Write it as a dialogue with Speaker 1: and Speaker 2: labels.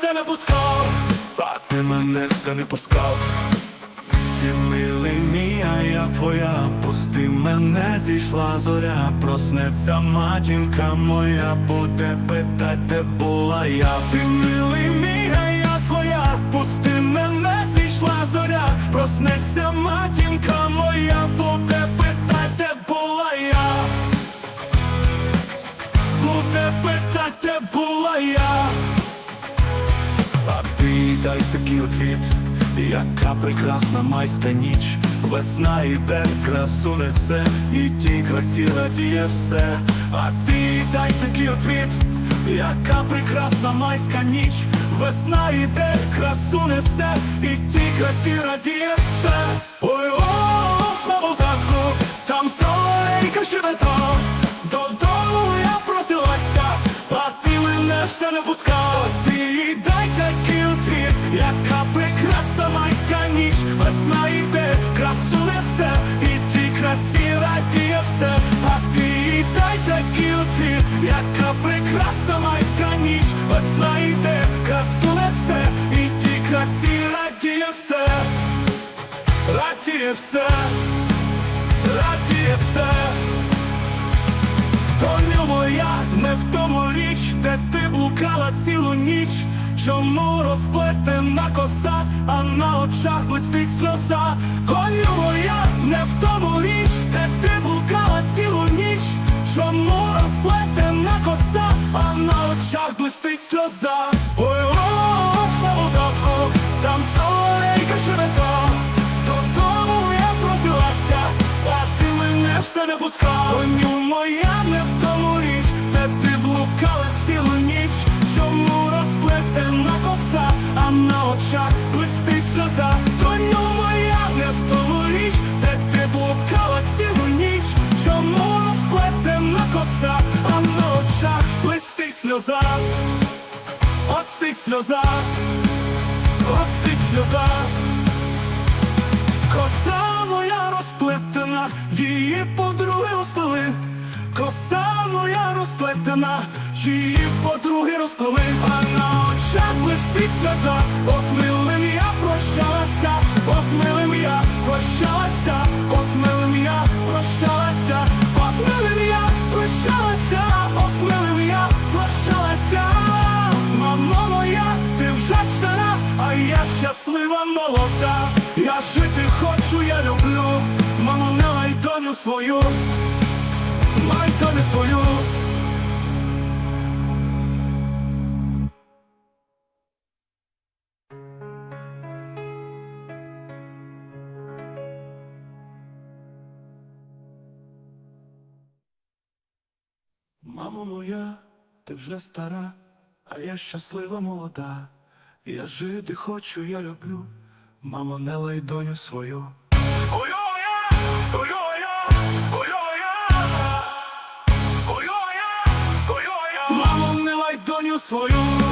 Speaker 1: Все не пускав, а ти мене все не пускав, ти милий я твоя, пусти мене, зійшла зоря, проснеться матінка моя, буде питать, де була я. Ти милий мій, а я твоя, пусти мене, зійшла зоря, проснеться матінка моя, буде питать, де була я. Буде питать, де була я. А ти дай такий отвіт, яка прекрасна майська ніч, весна іде, красу несе, і тій красі радіє все. А ти дай такий отвіт, яка прекрасна майська ніч, весна іде, красу несе, і тій красі радіє все. Ой, о, слава задку, там сонейка щебетав, додому я просилася, а ти мене все не пускав. Весна йде, красу несе, і ті красі радіє все. А ти дай такий отвіт, яка прекрасна майська ніч, весна йде, красу несе, і ті красі радіє все, радіє все, радіє все. Доню моя, не в тому річ, де ти блукала цілу ніч. Чому розплетена коса, а на очах блистить сльоза? Доню моя, не в тому річ, де ти блукала цілу ніч. Чому розплетена коса, а на очах блистить сльоза? Ой, о, слава задку, там солейка шебета. Додому я просилася, а ти мене все не пускав. Доню моя не в тому річ, де ти блукала цілу ніч. Розплетена коса, а на очах блистить сльоза? Доню моя не в тому річ, де ти блукала цілу ніч. Чому розплетена коса, а на очах блистить сльоза? Отстить сльоза, остить сльоза. Розплетена, її подруги розпили. А на очах блистить сльоза, бо з милим я прощалася, бо я прощалася, бо я прощалася, бо я прощалася, бо з милим я прощалася. Мамо моя, ти вже стара, а я щаслива молода. Я жити хочу, я люблю, мамо, не лай доню свою, лай доню свою. Мамо моя, ти вже стара, а я щаслива молода. Я жити хочу, я люблю, мамо, не лай доню свою. Мамо, не лай доню свою.